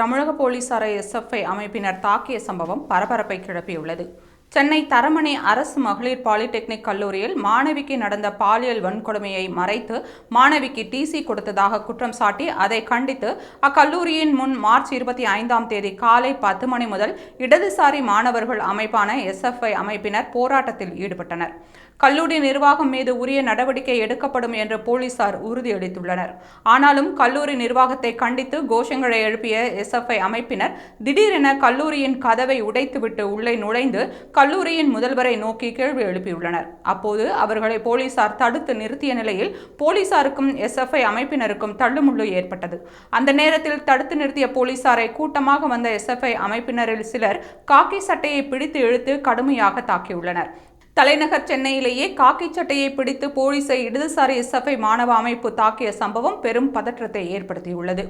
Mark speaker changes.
Speaker 1: தமிழக போலீசாரை எஸ்எஃப்ஐ அமைப்பினர் தாக்கிய சம்பவம் பரபரப்பை கிளப்பியுள்ளது. சென்னை தரமணி அரசு மகளிர் பாலிடெக்னிக் கல்லூரியில் மாணவிக்கு நடந்த பாலியல் வன்கொடுமையை மறைத்து மாணவிக்கு டிசி கொடுத்ததாக குற்றம் சாட்டி அதை கண்டித்து அக்கல்லூரியின் முன் மார்ச் இருபத்தி ஐந்தாம் தேதி காலை பத்து மணி முதல் இடதுசாரி மாணவர்கள் அமைப்பான எஸ்எஃப்ஐ அமைப்பினர் போராட்டத்தில் ஈடுபட்டனர். கல்லூரி நிர்வாகம் மீது உரிய நடவடிக்கை எடுக்கப்படும் என்று போலீசார் உறுதியளித்துள்ளனர். ஆனாலும் கல்லூரி நிர்வாகத்தை கண்டித்து கோஷங்களை எழுப்பிய எஸ்எஃப்ஐ அமைப்பினர் திடீரென கல்லூரியின் கதவை உடைத்துவிட்டு உள்ளே நுழைந்து கல்லூரியின் முதல்வரை நோக்கி கேள்வி எழுப்பியுள்ளனர். அப்போது அவர்களை போலீசார் தடுத்து நிறுத்திய நிலையில் போலீசாருக்கும் எஸ்எஃப்ஐ அமைப்பினருக்கும் தள்ளுமுள்ளு ஏற்பட்டது. அந்த நேரத்தில் தடுத்து நிறுத்திய போலீசாரை கூட்டமாக வந்த எஸ்எஃப்ஐ அமைப்பினரில் சிலர் காக்கி சட்டையை பிடித்து இழுத்து கடுமையாக தாக்கியுள்ளனர். தலைநகர் சென்னையிலேயே காக்கி சட்டையை பிடித்து போலீசை இடதுசாரி எஸ்எஃப்ஐ மாணவ அமைப்பு தாக்கிய சம்பவம் பெரும் பதற்றத்தை ஏற்படுத்தியுள்ளது.